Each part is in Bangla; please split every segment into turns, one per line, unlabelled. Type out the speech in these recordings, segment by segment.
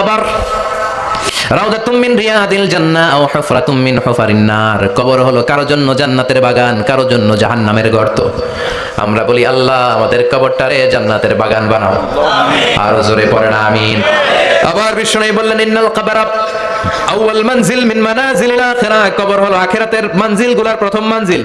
কবর কবর হলো, কারও জন্য জান্নাতের বাগান, কারও জন্য জাহান্নামের গর্ত। আমরা বলি, আল্লাহ, আমাদের কবরটারে জান্নাতের বাগান বানাও। আর জোরে পড়েন, আমিন। আবার বিষ্ণু বললেন, ইন্নাল কবরা আউয়াল মানজিল মিন মানাজিলিল আখিরাহ কবর হলো, আখিরাতের মঞ্জিলগুলোর প্রথম মঞ্জিল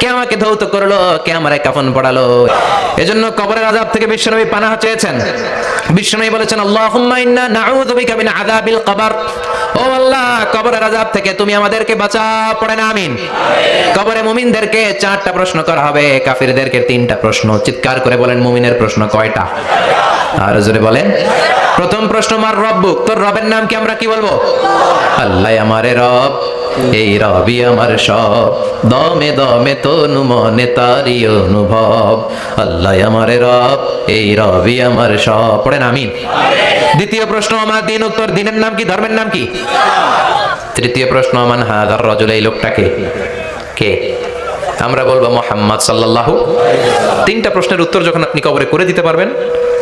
কে আমাকে ধৌত করল? কে আমারে কাফন পড়ালো? এজন্য কবরের আযাব থেকে বিশ্বনবী পানাহ চেয়েছেন। বিশ্বনবী বলেছেন, আল্লাহুম্মা ইন্না নাউযু বিকা মিন আযাবিল কবর। ও আল্লাহ, কবরের আযাব থেকে তুমি আমাদেরকে বাঁচাও পড়েন আমিন। কবরে মুমিনদেরকে চারটা প্রশ্ন করা হবে, কাফিরদেরকে তিনটা প্রশ্ন। চিৎকার করে বলেন, মুমিনের প্রশ্ন কয়টা? আর জোরে বলেন প্রথম প্রশ্ন, মার রব্বুক তোর রবের নাম কি আমরা কি বলব? আল্লাহ আমারে রব, এই রবি আমার সব। দমে দমে তনু মনে তারি অনুভব। আল্লাহ আমারে রব, এই রবি আমার সব। পড়েন, আমিন। দ্বিতীয় প্রশ্ন, আমার দিন উত্তর দিনের নাম কি, ধর্মের নাম কি? তৃতীয় প্রশ্ন আমান হাদার রজুল, এই লোকটাকে কে? আমরা বলব, মোহাম্মদ সাল্লাল্লাহু তিনটা প্রশ্নের উত্তর যখন আপনি কবরে করে দিতে পারবেন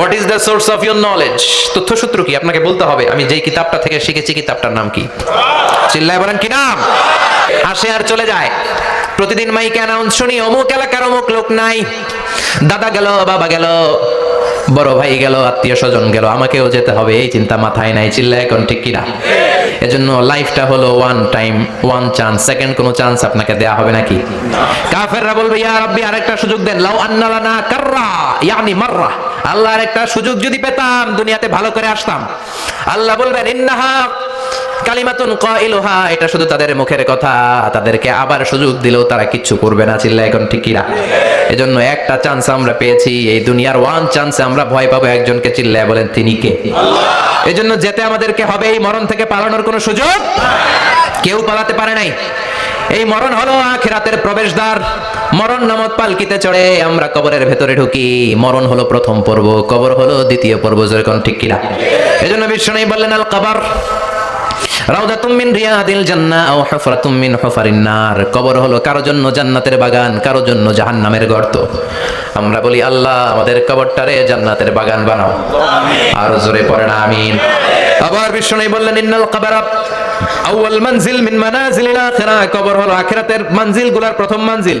What is the source of your knowledge তথ্য সূত্র কি? আপনাকে বলতে হবে, আমি যেই কিতাবটা থেকে শিখেছি কিতাবটার নাম কি? চিল্লায় বলেন কি নাম? আসে আর চলে যায়। প্রতিদিন মাইকে অ্যানাউন্স শুনি, অমুক এলাকার অমুক লোক নাই। দাদা গেল, বাবা গেল। বড় ভাই গেল, আত্মীয় স্বজন গেল, আমাকেও যেতে হবে, এই চিন্তা মাথায় নাই, চিল্লা এখন ঠিক কিনা? এজন্য লাইফটা হলো one time one chance second কোনো চান্স আপনাকে দেয়া হবে নাকি? কাফেররা বলবে, ইয়া রাব্বি, আরেকটা সুযোগ দেন, লাউ আন্না লানা কাররা, ইয়ানি মাররা। আল্লাহ আরেকটা সুযোগ যদি পেতাম, দুনিয়াতে ভালো করে আসতাম। আল্লাহ বলবেন, ইন্নাহা কালিমাতুন কাইলুহা, এটা শুধু তাদের মুখের কথা। তাদেরকে আবার সুযোগ দিলেও তারা কিচ্ছু করবে না চিল্লা এখন ঠিক ঠিকিরা এজন্য একটা চান্স আমরা পেয়েছি, এই দুনিয়ার ওয়ান চান্সে আমরা ভয় পাবো একজনকে চিল্লায় বলেন, তিনি কে? এজন্য যেতে আমাদেরকে হবে, এই মরণ থেকে পালানোর কোনো সুযোগ কেউ পালাতে পারে নাই। এই মরণ হলো আখিরাতের প্রবেশদ্বার। মরণ নামক পালকিতে চড়ে আমরা কবরের ভেতরে ঢুকি। মরণ হলো প্রথম পর্ব, কবর হলো দ্বিতীয় পর্ব যেরকম ঠিক কিনা? এজন্য বিষ্ণু বললেন আল কবর রাউদাতুম মিন রিয়াদিল জান্নাহ আও হুফরাতুম মিন হুফারিন নার। কবর হলো কারও জন্য জান্নাতের বাগান, কারও জন্য জাহান্নামের গর্ত। আমরা বলি, আল্লাহ, আমাদের কবরটারে জান্নাতের বাগান বানাও। আর জোরে পড়েন, আমিন। আবার বিষ্ণু বললেন, ইন্নাল কবরা আউয়াল মানজিল মিন মানাজিলিল আখিরাহ কবর হলো আখিরাতের মঞ্জিলগুলোর প্রথম মঞ্জিল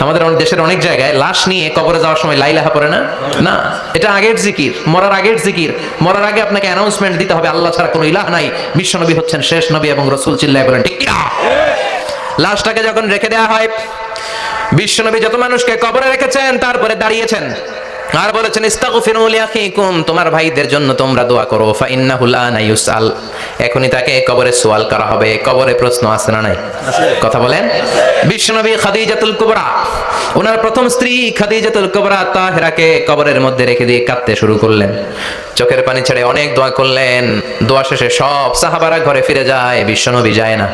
আমাদের অনেক দেশের অনেক জায়গায় লাশ নিয়ে কবরে যাওয়ার সময় লাইলাহা পড়ে না? না। এটা আগের জিকির মরার আগের জিকির। মরার আগে আপনাকে অ্যানাউন্সমেন্ট দিতে হবে আল্লাহ ছাড়া কোনো ইলাহ নাই। বিশ্বনবী হচ্ছেন শেষ নবী এবং রসুল চিল্লায় বলেন ঠিক লাশটাকে যখন রেখে দেওয়া হয় বিশ্বনবী যত মানুষকে কবরে রেখেছেন তারপরে দাঁড়িয়েছেন। আর বলেছেন ইস্তাগফিরু লিআখিকুম তোমার ভাইদের জন্য তোমরা দোয়া করো। ফা ইন্নাহুল আনা ইউসাল এখনি তাকে কবরে সওয়াল করা হবে। কবরে প্রশ্ন আছে না নাই? কথা বলেন? বিশ্বনবী খাদিজাতুল কুবরা, ওনার প্রথম স্ত্রী খাদিজাতুল কুবরা তাহেরাকে কবরের মধ্যে রেখে দিয়ে কাঁদতে শুরু করলেন। চোখের পানি ছেড়ে অনেক দোয়া করলেন। দোয়া শেষে সব সাহাবারা ঘরে ফিরে যায়, বিশ্বনবী যায় না।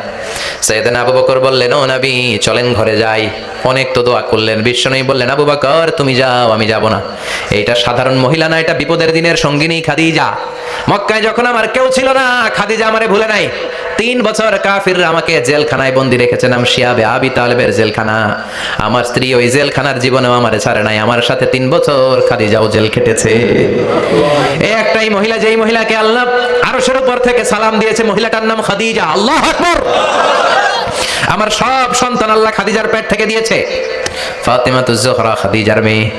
সৈয়দান আবু বকর বললেন, ও নবী, চলেন ঘরে যাই। অনেক তো দোয়া করলেন। বিশ্বনবী বললেন, আবু বকর, তুমি যাও, আমি যাব না। এইটা সাধারণ মহিলা না, এটা বিপদের দিনের সঙ্গিনী খাদিজা। মক্কায় যখন আমার কেউ ছিল না, খাদিজা আমারে ভুলে নাই। তিন বছর কাফির আমাকে জেলখানায় বন্দি রেখেছে। নাম শিয়াবে আবি তালেবের জেলখানা। আমার স্ত্রী ওই জেলখানার জীবনেও আমারে ছাড়ে নাই। আমার সাথে তিন বছর খাদিজাও জেল খেটেছে। এই একটাই মহিলা, যেই মহিলাকে আল্লাহ আরশের উপর থেকে সালাম দিয়েছে, মহিলাটার নাম খাদিজা। আল্লাহ আকবার! আমার সব সন্তান আল্লাহ খাদিজার পেট থেকে দিয়েছে। ফাতেমা তো খাদিজার মেয়ে।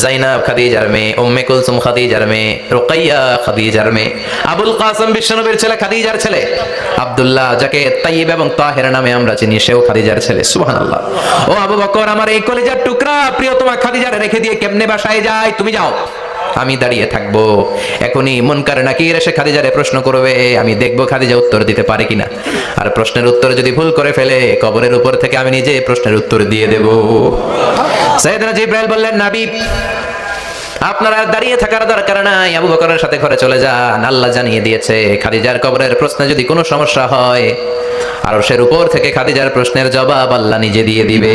জাইনাব খাদিজার মেয়ে, উম্মে কুলসুম খাদিজার মেয়ে, রুকাইয়া খাদিজার মেয়ে, আবুল কাসম বিশ্বনবীর ছেলে খাদিজার ছেলে, আব্দুল্লাহ যাকে তাইয়িব এবং তাহের নামে আমরা চিনি, সেও খাদিজার ছেলে, সুবহানাল্লাহ। ও আবু বকর, আমার এই কলিজার টুকরা প্রিয় তোমার খাদিজার রেখে দিয়ে কেমনে বাসায় যায়, তুমি যাও। আমি দাঁড়িয়ে থাকব। এখনই মনকার নাকির এসে খাদিজারে প্রশ্ন করবে, আমি দেখব খাদিজা উত্তর দিতে পারে কিনা। আর প্রশ্নের উত্তর যদি ভুল করে ফেলে, কবরের উপর থেকে আমি নিজে প্রশ্নের উত্তর দিয়ে দেব। সাইয়েদনা জিব্রাইল বললেন, নাবি, আপনারা দাঁড়িয়ে থাকার দরকার নাই, আবু বকরের সাথে ঘরে চলে যান। আল্লাহ জানিয়ে দিয়েছে, খাদিজার কবরের প্রশ্নে যদি কোনো সমস্যা হয় আর সের উপর থেকে খাদিজার প্রশ্নের জবাব আল্লাহ নিজে দিয়ে দিবে।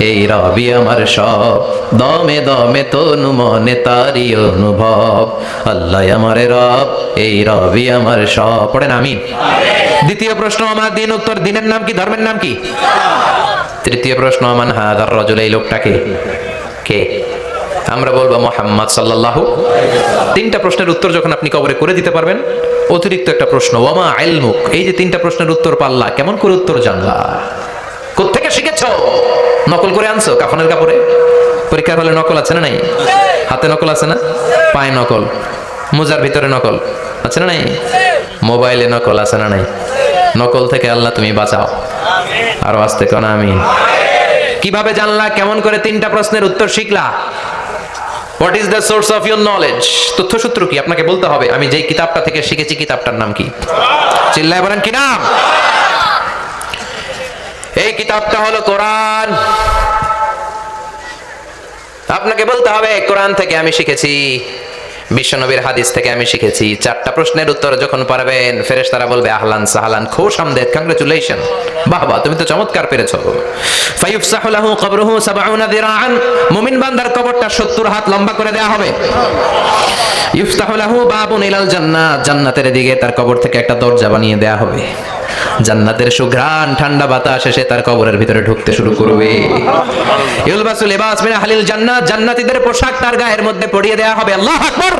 এই রবি আমার সব। দমে দমে তনু মনে তারি অনুভব। আল্লাহ আমারে রব, এই রবি আমার সব। পড়েন আমিন। দ্বিতীয় প্রশ্ন, আমার দিন উত্তর দিনের নাম কি, ধর্মের নাম কি? তৃতীয় প্রশ্ন, আমান হাদার রজুল, এই লোকটাকে কে? আমরা বলব মোহাম্মদ সাল্লাল্লাহু। তিনটা প্রশ্নের উত্তর যখন আপনি কবরে করে দিতে পারবেন, অতিরিক্ত একটা প্রশ্ন, ওয়ামা আইলমুক এই যে তিনটা প্রশ্নের উত্তর পাল্লা, কেমন করে উত্তর জানলা? শিখেছো? নকল করে আনছো কাফনের কাপড়ে? পরীক্ষার হলে নকল আছে না নাই? হাতে নকল আছে না? পায়ে নকল। মোজার ভিতরে নকল আছে না নাই? মোবাইলে নকল আছে না নাই? নকল থেকে আল্লাহ তুমি বাঁচাও। আরও আসতে কেন আমি কীভাবে জানলা? কেমন করে তিনটা প্রশ্নের উত্তর শিখলা? What is the source of your knowledge তথ্যসূত্র কি? আপনাকে বলতে হবে। আমি যেই কিতাবটা থেকে শিখেছি, কিতাবটার নাম কি? চিল্লায় বলেন কি নাম? কিতাবটা হলো কোরআন। আপনাকে বলতে হবে, কোরআন থেকে আমি শিখেছি, বিশ্বনবীর হাদিস থেকে আমি শিখেছি। চারটা প্রশ্নের উত্তর যখন পারবেন ফেরেশ তারা বলবে, আহলান সাহালান, খুশ আমদেদ কংগ্রেচুলেশন বাহ বাহ, তুমি তো চমৎকার পেরেছ। ফায়ুফসাহু লাহু কবরুহু 70 দিরাআন। মুমিন বান্দার কবরটা 70 হাত লম্বা করে দেয়া হবে। ইফতাহু লাহু বাবুন ইলাল জান্নাত। জান্নাতের দিকে তার কবর থেকে একটা দরজা বানিয়ে দেয়া হবে। জান্নাতের সুঘ্রাণ ঠান্ডা বাতাস এসে তার কবরের ভিতরে ঢুকতে শুরু করবে। ইউলবাসুল লিবাস মিন আহলিল জান্নাত, জান্নাতীদের পোশাক তার গায়ের মধ্যে পরিয়ে দেয়া হবে। আল্লাহু আকবার!